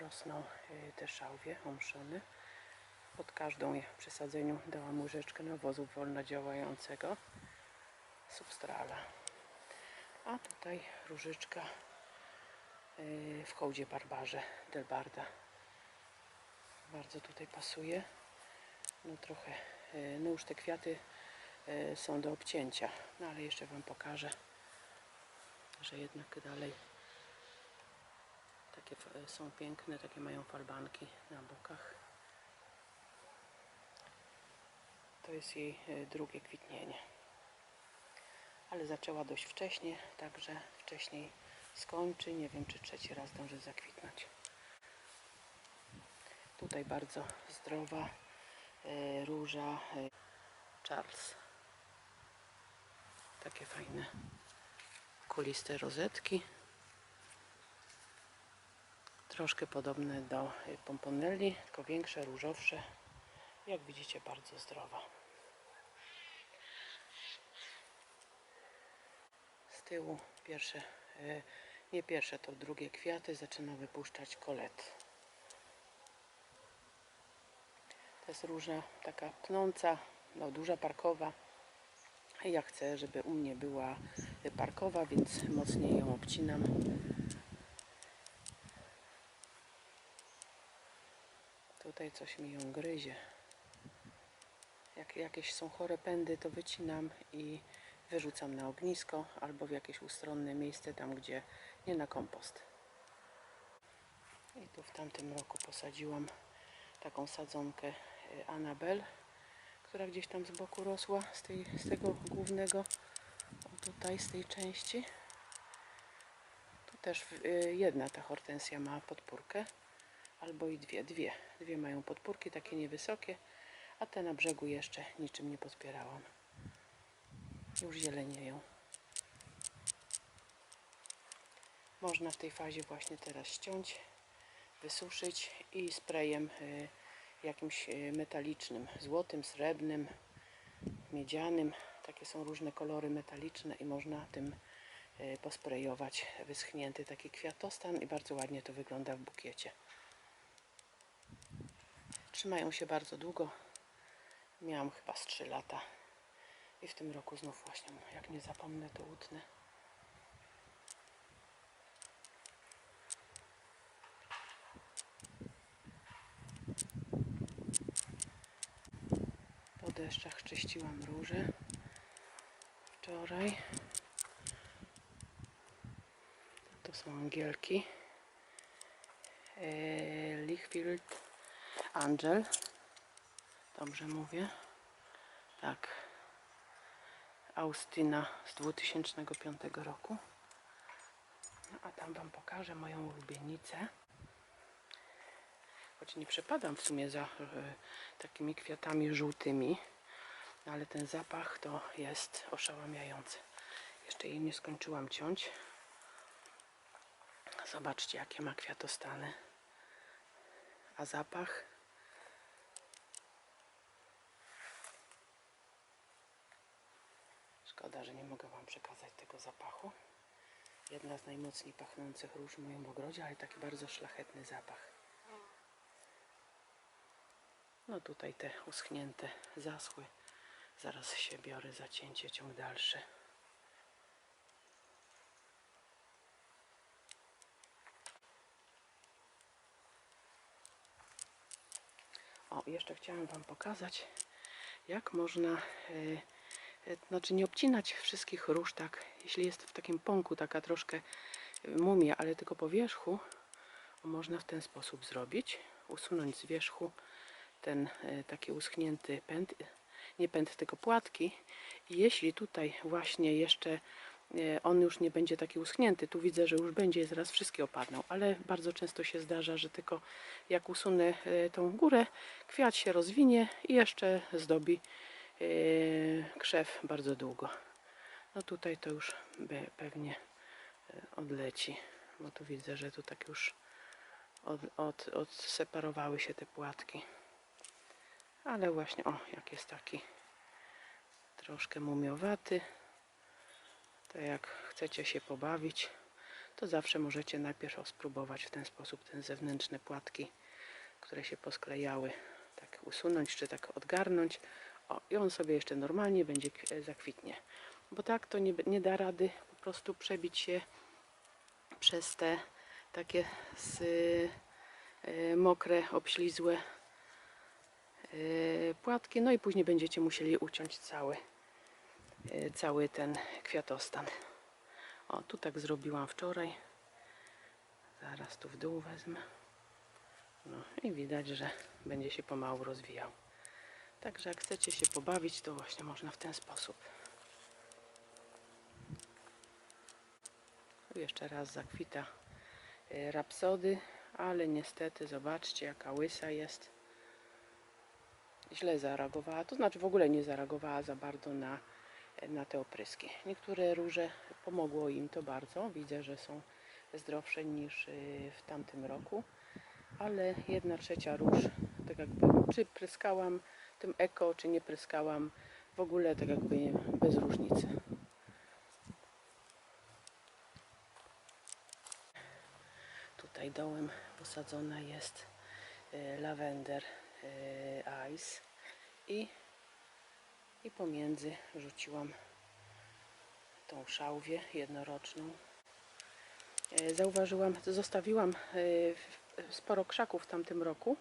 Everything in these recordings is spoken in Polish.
rosną y, te szałwie omszone. Pod każdą je- przy sadzeniu dałam łyżeczkę nawozu wolno działającego substrala. A tutaj różyczka y, w hołdzie barbarze Delbarda. Bardzo tutaj pasuje. No trochę, y, no już te kwiaty są do obcięcia, no ale jeszcze Wam pokażę, że jednak dalej takie fa- są piękne, takie mają falbanki na bokach. To jest jej y, drugie kwitnienie. Ale zaczęła dość wcześnie, także wcześniej skończy. Nie wiem, czy trzeci raz dąży zakwitnąć. Tutaj bardzo zdrowa y, róża Charles. Takie fajne kuliste rozetki. Troszkę podobne do y, pomponelli, tylko większe, różowsze. Jak widzicie, bardzo zdrowa. Z tyłu pierwsze, y, nie pierwsze, to drugie kwiaty zaczyna wypuszczać kolet. To jest róża taka pnąca, no, duża parkowa. Ja chcę, żeby u mnie była parkowa, więc mocniej ją obcinam. Tutaj coś mi ją gryzie. Jak jakieś są chore pędy, to wycinam i wyrzucam na ognisko albo w jakieś ustronne miejsce, tam gdzie nie na kompost. I tu w tamtym roku posadziłam taką sadzonkę y, Anabel, która gdzieś tam z boku rosła, z, tej, z tego głównego, tutaj, z tej części. Tu też y, jedna ta hortensja ma podpórkę, albo i dwie, dwie. Dwie mają podpórki, takie niewysokie, a te na brzegu jeszcze niczym nie podpierałam. Już zielenieją. Można w tej fazie właśnie teraz ściąć, wysuszyć i sprayem y, jakimś y, metalicznym, złotym, srebrnym, miedzianym. Takie są różne kolory metaliczne i można tym y, posprejować wyschnięty taki kwiatostan i bardzo ładnie to wygląda w bukiecie. Trzymają się bardzo długo. Miałam chyba z 3 lata. I w tym roku znów właśnie, jak nie zapomnę, to utnę. Po deszczach czyściłam róże wczoraj. To są angielki. Eee, Lichfield Angel. Dobrze mówię. Tak. Austyna z 2005 roku. No a tam Wam pokażę moją ulubienicę. Choć nie przepadam w sumie za e, takimi kwiatami żółtymi, no ale ten zapach to jest oszałamiający. Jeszcze jej nie skończyłam ciąć. Zobaczcie, jakie ma kwiatostany. A zapach Szkoda, że nie mogę Wam przekazać tego zapachu. Jedna z najmocniej pachnących róż w moim ogrodzie, ale taki bardzo szlachetny zapach. No tutaj te uschnięte zaschły. Zaraz się biorę za cięcie, ciąg dalszy. O, jeszcze chciałam Wam pokazać, jak można, e, znaczy nie obcinać wszystkich róż tak, jeśli jest w takim pąku taka troszkę e, mumia, ale tylko po wierzchu, można w ten sposób zrobić, usunąć z wierzchu ten e, taki uschnięty pęd, nie pęd, tylko płatki. I jeśli tutaj właśnie jeszcze e, on już nie będzie taki uschnięty, tu widzę, że już będzie, zaraz wszystkie opadną, ale bardzo często się zdarza, że tylko jak usunę e, tą górę, kwiat się rozwinie i jeszcze zdobi e, krzew bardzo długo. No tutaj to już pewnie e, odleci, bo tu widzę, że tu tak już od, od, odseparowały się te płatki. Ale właśnie, o, jak jest taki troszkę mumiowaty, to jak chcecie się pobawić, to zawsze możecie najpierw spróbować w ten sposób te zewnętrzne płatki, które się posklejały, tak usunąć czy tak odgarnąć. O, i on sobie jeszcze normalnie będzie k- zakwitnie. Bo tak to nie, nie da rady po prostu przebić się przez te takie z, e, mokre, obślizłe e, płatki. No i później będziecie musieli uciąć cały, e, cały ten kwiatostan. O, tu tak zrobiłam wczoraj. Zaraz tu w dół wezmę. No i widać, że będzie się pomału rozwijał. Także jak chcecie się pobawić, to właśnie można w ten sposób. Jeszcze raz zakwita y, rapsody, ale niestety zobaczcie jaka łysa jest. Źle zareagowała, to znaczy w ogóle nie zareagowała za bardzo na, na te opryski. Niektóre róże pomogło im to bardzo. Widzę, że są zdrowsze niż y, w tamtym roku, ale jedna trzecia róż, tak jakby czy pryskałam tym eko, czy nie pryskałam, w ogóle tak jakby bez różnicy. Tutaj dołem posadzona jest e, lawender e, ice i, i pomiędzy rzuciłam tą szałwię jednoroczną. E, Zauważyłam, zostawiłam sporo krzaków w tamtym roku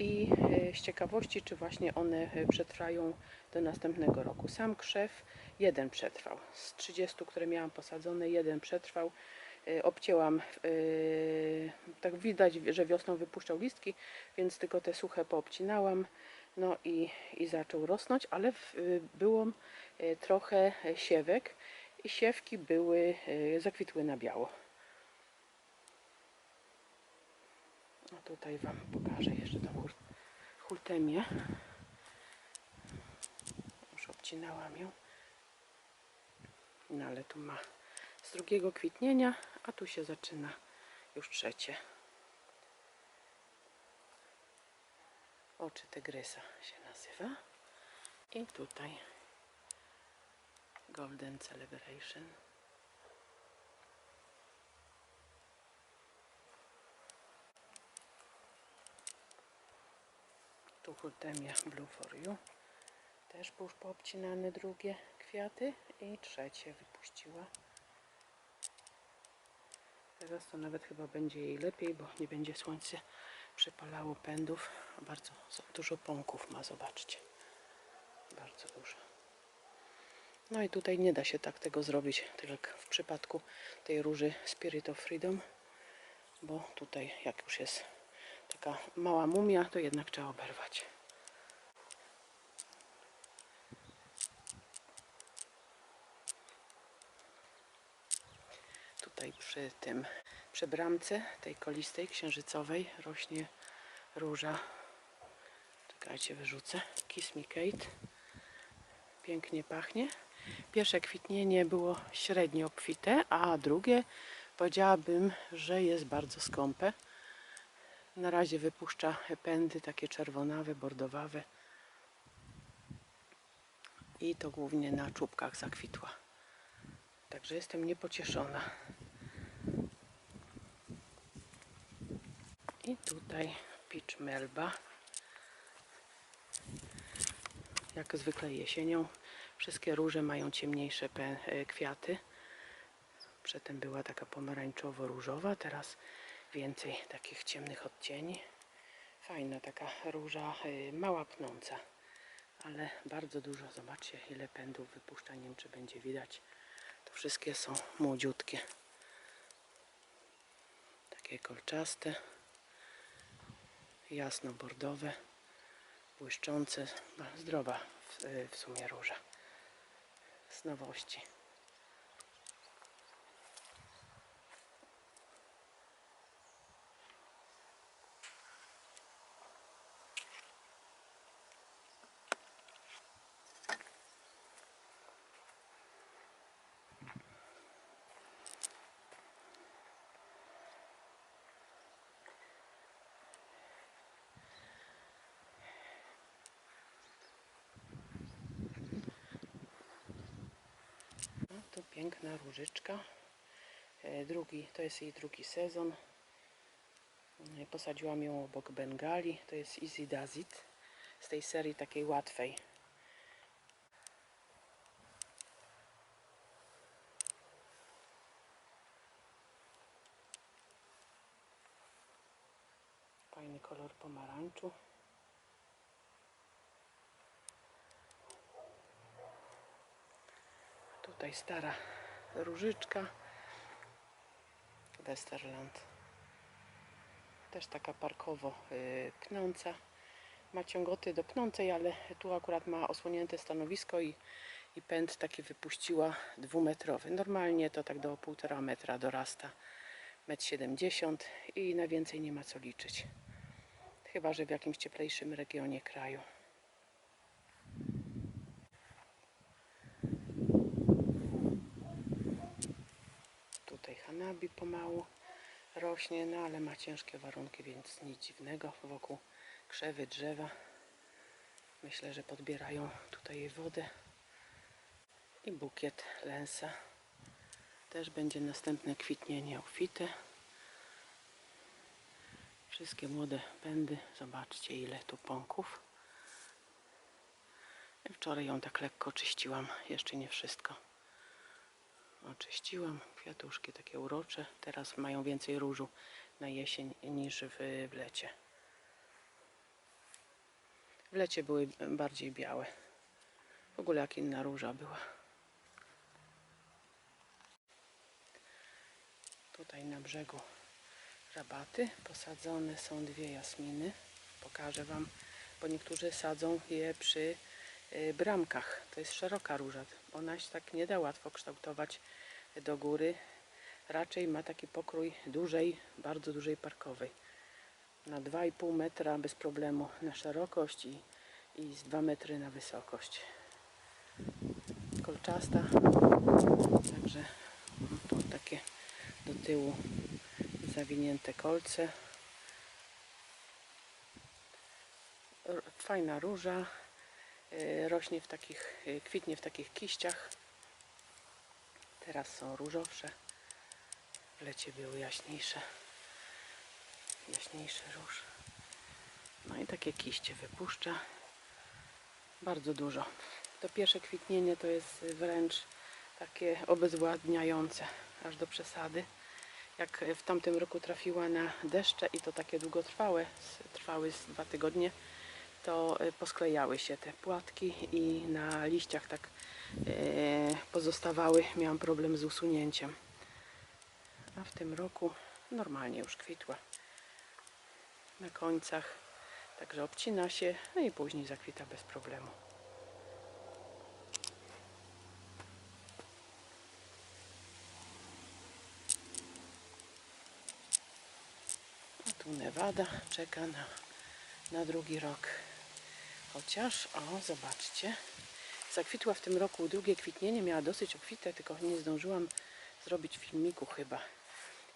i e, z ciekawości, czy właśnie one e, przetrwają do następnego roku. Sam krzew jeden przetrwał. Z 30, które miałam posadzone, jeden przetrwał. E, Obcięłam, tak widać, że wiosną wypuszczał listki, więc tylko te suche poobcinałam. No i, i zaczął rosnąć, ale było trochę siewek i siewki były, zakwitły na biało. No tutaj Wam pokażę jeszcze tą hur- hultemię. Już obcinałam ją. No ale tu ma z drugiego kwitnienia, a tu się zaczyna już trzecie. Oczy tygrysa się nazywa. I tutaj Golden Celebration. Tu Hultemia Blue for You. Też już poobcinane drugie kwiaty i trzecie wypuściła. Teraz to nawet chyba będzie jej lepiej, bo nie będzie słońce przypalało pędów. Bardzo dużo pąków ma, zobaczcie. Bardzo dużo. No i tutaj nie da się tak tego zrobić, tak jak w przypadku tej róży Spirit of Freedom, bo tutaj jak już jest taka mała mumia, to jednak trzeba oberwać. Tutaj przy tym, przy bramce tej kolistej, księżycowej rośnie róża. Czekajcie, wyrzucę. Kiss Me Kate. Pięknie pachnie. Pierwsze kwitnienie było średnio obfite, a drugie powiedziałabym, że jest bardzo skąpe. Na razie wypuszcza pędy takie czerwonawe, bordowawe. I to głównie na czubkach zakwitła. Także jestem niepocieszona. I tutaj Peach Melba. Jak zwykle jesienią wszystkie róże mają ciemniejsze e, kwiaty. Przedtem była taka pomarańczowo-różowa, teraz więcej takich ciemnych odcieni. Fajna taka róża, y, mała pnąca, ale bardzo dużo. Zobaczcie ile pędów wypuszcza, nie wiem czy będzie widać. To wszystkie są młodziutkie. Takie kolczaste, jasno-bordowe, błyszczące, zdrowa w, y, w sumie róża. Z nowości. Piękna różyczka E, Drugi, to jest jej drugi sezon. E, Posadziłam ją obok Bengali. To jest Easy Does It. Z tej serii takiej łatwej. Fajny kolor pomarańczu. Tutaj stara różyczka. Westerland. Też taka parkowo y, pnąca. Ma ciągoty do pnącej, ale tu akurat ma osłonięte stanowisko i, i pęd taki wypuściła dwumetrowy. Normalnie to tak do półtora metra dorasta. Metr 70 i na więcej nie ma co liczyć. Chyba, że w jakimś cieplejszym regionie kraju. Hanabi pomału rośnie, no ale ma ciężkie warunki, więc nic dziwnego. Wokół krzewy, drzewa. Myślę, że podbierają tutaj jej wodę. I bukiet lensa. Też będzie następne kwitnienie obfite. Wszystkie młode pędy. Zobaczcie ile tu pąków. Wczoraj ją tak lekko czyściłam. Jeszcze nie wszystko. Oczyściłam. Kwiatuszki takie urocze. Teraz mają więcej różu na jesień niż w, w lecie. W lecie były bardziej białe. W ogóle jak inna róża była. Tutaj na brzegu rabaty. Posadzone są dwie jasminy. Pokażę Wam, bo niektórzy sadzą je przy bramkach. To jest szeroka róża. Ona się tak nie da łatwo kształtować do góry. Raczej ma taki pokrój dużej, bardzo dużej parkowej. Na 2,5 metra bez problemu na szerokość i, i z 2 metry na wysokość. Kolczasta. Także tu takie do tyłu zawinięte kolce. Fajna róża. Y, Rośnie w takich, y, kwitnie w takich kiściach. Teraz są różowsze. W lecie były jaśniejsze. Jaśniejsze róż. No i takie kiście wypuszcza. Bardzo dużo. To pierwsze kwitnienie to jest wręcz takie obezwładniające, aż do przesady. Jak w tamtym roku trafiła na deszcze i to takie długotrwałe, trwały z dwa tygodnie, to y, posklejały się te płatki i na liściach tak e, pozostawały. Miałam problem z usunięciem. A w tym roku normalnie już kwitła. Na końcach. Także obcina się, no i później zakwita bez problemu. A tu Nevada czeka na, na drugi rok. Chociaż, o, zobaczcie, zakwitła w tym roku drugie kwitnienie, miała dosyć obfite, tylko nie zdążyłam zrobić filmiku chyba.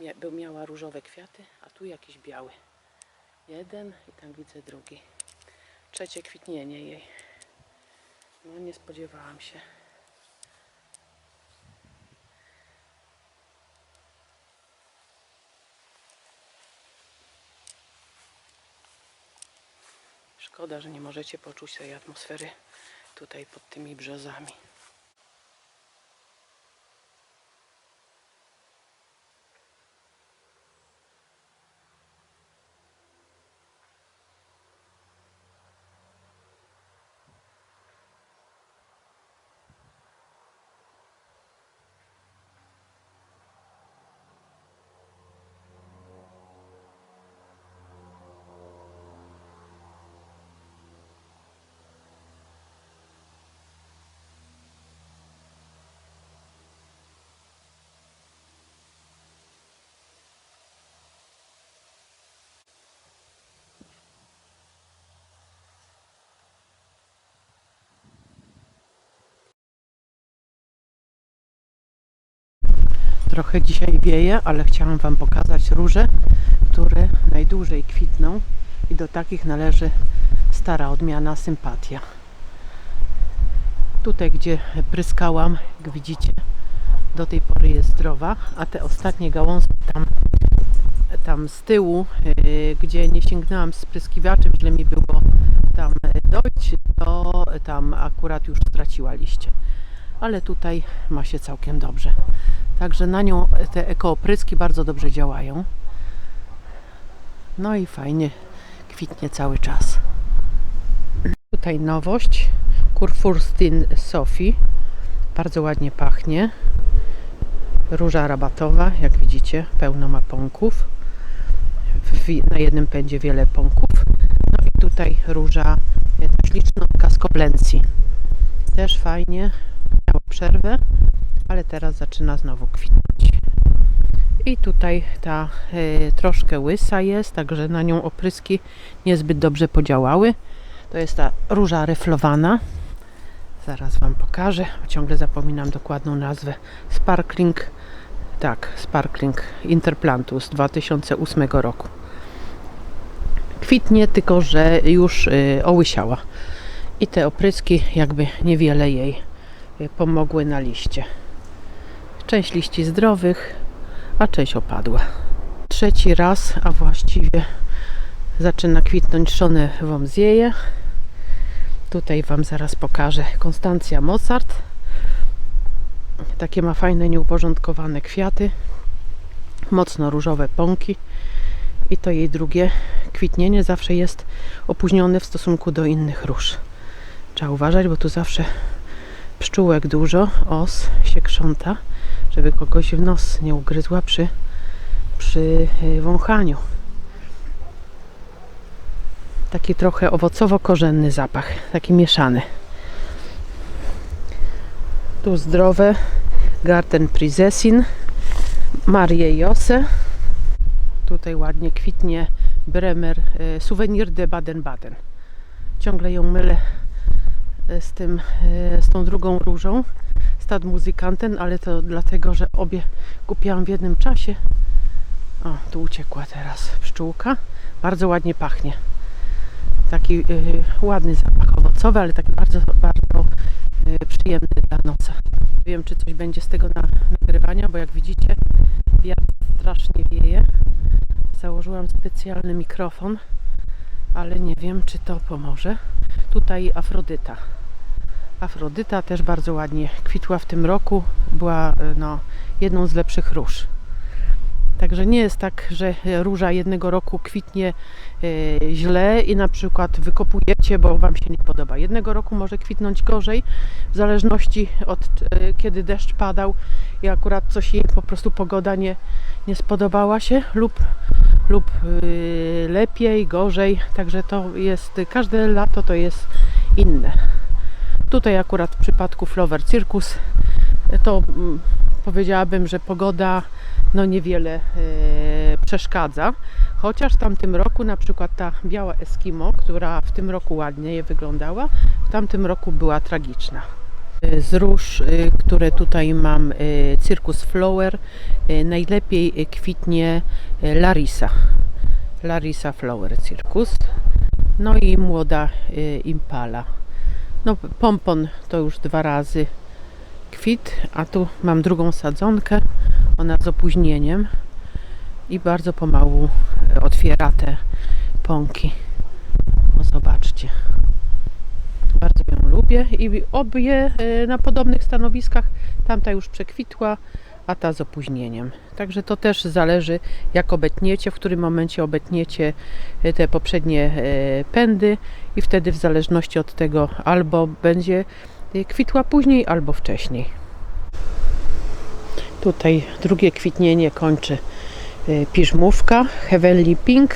Mia, miała różowe kwiaty, a tu jakiś biały. Jeden i tam widzę drugi. Trzecie kwitnienie jej. No nie spodziewałam się. Szkoda, że nie możecie poczuć tej atmosfery tutaj pod tymi brzozami. Trochę dzisiaj wieje, ale chciałam Wam pokazać róże, które najdłużej kwitną i do takich należy stara odmiana sympatia. Tutaj, gdzie pryskałam, jak widzicie, do tej pory jest zdrowa, a te ostatnie gałązki tam, tam z tyłu, yy, gdzie nie sięgnęłam spryskiwaczem, źle mi było tam dojść, to tam akurat już straciła liście. Ale tutaj ma się całkiem dobrze. Także na nią te ekoopryski bardzo dobrze działają. No i fajnie kwitnie cały czas. Tutaj nowość. Kurfürsten Sophie. Bardzo ładnie pachnie. Róża rabatowa, jak widzicie, pełno ma pąków. Na jednym pędzie wiele pąków. No i tutaj róża e, ślicznotka z Koblencji. Też fajnie. Miała przerwę, ale teraz zaczyna znowu kwitnąć. I tutaj ta e, troszkę łysa jest, także na nią opryski niezbyt dobrze podziałały. To jest ta róża ryflowana. Zaraz Wam pokażę. Ciągle zapominam dokładną nazwę. Sparkling. Tak, Sparkling Interplantus 2008 roku. Kwitnie, tylko że już y, ołysiała. I te opryski jakby niewiele jej y, pomogły na liście. Część liści zdrowych, a część opadła. Trzeci raz, a właściwie zaczyna kwitnąć szone wązieje. Tutaj Wam zaraz pokażę Konstancja Mozart. Takie ma fajne, nieuporządkowane kwiaty. Mocno różowe pąki. I to jej drugie kwitnienie zawsze jest opóźnione w stosunku do innych róż. Trzeba uważać, bo tu zawsze pszczółek dużo, os się krząta, żeby kogoś w nos nie ugryzła przy, przy y, wąchaniu. Taki trochę owocowo-korzenny zapach, taki mieszany. Tu zdrowe Garten Prizesin, Marie Jose. Tutaj ładnie kwitnie Bremer e, Souvenir de Baden-Baden. Ciągle ją mylę e, z, tym, e, z tą drugą różą, Stad Musikanten, ale to dlatego, że obie kupiłam w jednym czasie. O, tu uciekła teraz pszczółka. Bardzo ładnie pachnie. Taki y, ładny zapach owocowy, ale taki bardzo, bardzo y, przyjemny dla noca. Nie wiem, czy coś będzie z tego na, nagrywania, bo jak widzicie, wiatr strasznie wieje. Założyłam specjalny mikrofon, ale nie wiem, czy to pomoże. Tutaj Afrodyta. Afrodyta też bardzo ładnie kwitła w tym roku. Była y, no, jedną z lepszych róż. Także nie jest tak, że róża jednego roku kwitnie e, źle i na przykład wykopujecie, bo Wam się nie podoba. Jednego roku może kwitnąć gorzej, w zależności od e, kiedy deszcz padał i akurat coś jej po prostu pogoda nie, nie spodobała się lub, lub e, lepiej, gorzej. Także to jest, każde lato to jest inne. Tutaj akurat w przypadku Flower Circus e, to mm, powiedziałabym, że pogoda no niewiele e, przeszkadza. Chociaż w tamtym roku na przykład ta biała Eskimo, która w tym roku ładnie wyglądała, w tamtym roku była tragiczna. E, Z róż, które tutaj mam, Circus Flower, najlepiej kwitnie Larisa. Larisa Flower Circus. No i młoda Impala. No, pompon to już dwa razy kwit, a tu mam drugą sadzonkę. Ona z opóźnieniem i bardzo pomału e, otwiera te pąki. No zobaczcie. Bardzo ją lubię i obie e, na podobnych stanowiskach. Tamta już przekwitła, a ta z opóźnieniem. Także to też zależy jak obetniecie, w którym momencie obetniecie e, te poprzednie e, pędy i wtedy w zależności od tego albo będzie e, kwitła później, albo wcześniej. Tutaj drugie kwitnienie kończy piżmówka Heavenly Pink.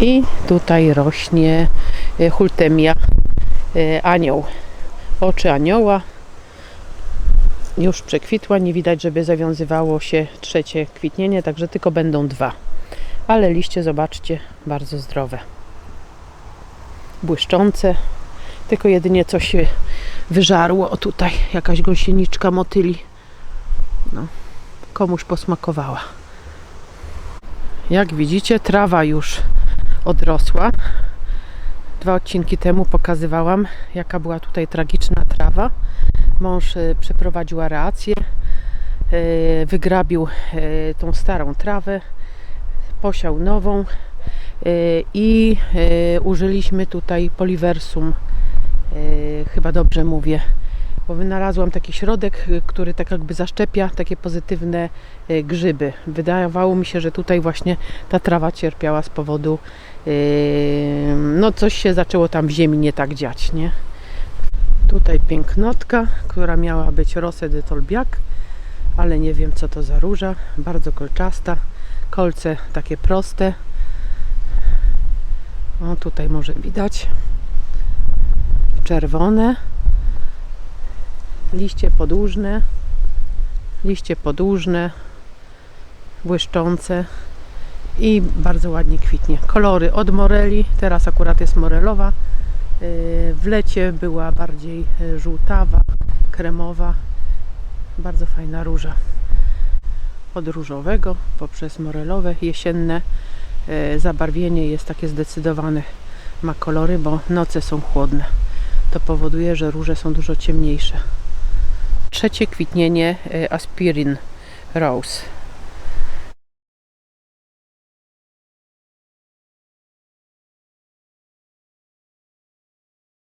I tutaj rośnie Hultemia anioł. Oczy anioła już przekwitła. Nie widać, żeby zawiązywało się trzecie kwitnienie, także tylko będą dwa. Ale liście, zobaczcie, bardzo zdrowe. Błyszczące, tylko jedynie coś się wyżarło. O tutaj jakaś gąsieniczka motyli. No, komuś posmakowała. Jak widzicie, trawa już odrosła. Dwa odcinki temu pokazywałam, jaka była tutaj tragiczna trawa. Mąż e, przeprowadził areację, e, wygrabił e, tą starą trawę, posiał nową i użyliśmy tutaj poliversum. E, Chyba dobrze mówię, bo wynalazłam taki środek, który tak jakby zaszczepia takie pozytywne grzyby. Wydawało mi się, że tutaj właśnie ta trawa cierpiała z powodu no coś się zaczęło tam w ziemi nie tak dziać, nie? Tutaj pięknotka, która miała być Rosę de Tolbiac, ale nie wiem co to za róża, bardzo kolczasta, kolce takie proste. O, tutaj może widać. Czerwone, liście podłużne, liście podłużne, błyszczące i bardzo ładnie kwitnie. Kolory od moreli, teraz akurat jest morelowa. Yy, W lecie była bardziej yy, żółtawa, kremowa. Bardzo fajna róża. Od różowego poprzez morelowe, jesienne yy, zabarwienie jest takie zdecydowane. Ma kolory, bo noce są chłodne. To powoduje, że róże są dużo ciemniejsze. Trzecie kwitnienie Aspirin Rose.